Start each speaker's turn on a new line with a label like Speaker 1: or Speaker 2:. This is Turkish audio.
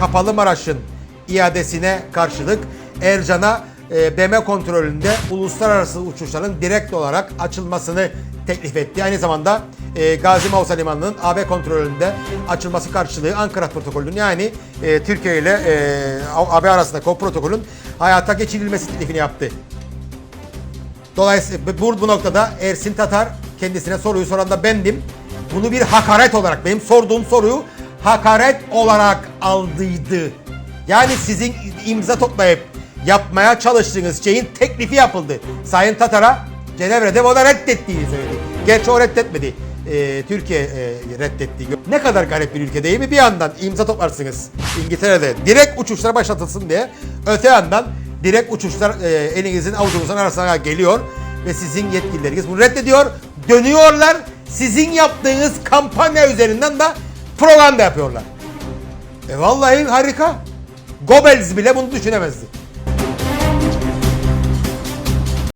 Speaker 1: Kapalı Maraş'ın iadesine karşılık Ercan'a e, BM kontrolünde uluslararası uçuşların direkt olarak açılmasını teklif etti. Aynı zamanda e, Gazi Mausa Limanı'nın AB kontrolünde açılması karşılığı Ankara protokolünün yani e, Türkiye ile e, AB arasındaki o protokolün hayata geçirilmesi teklifini yaptı. Dolayısıyla bu, bu noktada Ersin Tatar kendisine soruyu soran da bendim. Bunu bir hakaret olarak, benim sorduğum soruyu hakaret olarak aldıydı. Yani sizin imza toplayıp yapmaya çalıştığınız şeyin teklifi yapıldı. Sayın Tatar'a Cenevre'de ona reddettiğini söyledi. Gerçi o reddetmedi. Ee, Türkiye e, reddetti. Ne kadar garip bir ülke değil mi? Bir yandan imza toplarsınız İngiltere'de direkt uçuşlar başlatılsın diye. Öte yandan direkt uçuşlar e, elinizin avucunuzun arasına geliyor ve sizin yetkilileriniz bunu reddediyor. Dönüyorlar sizin yaptığınız kampanya üzerinden de propaganda yapıyorlar. E vallahi harika. Goebbels bile bunu düşünemezdi.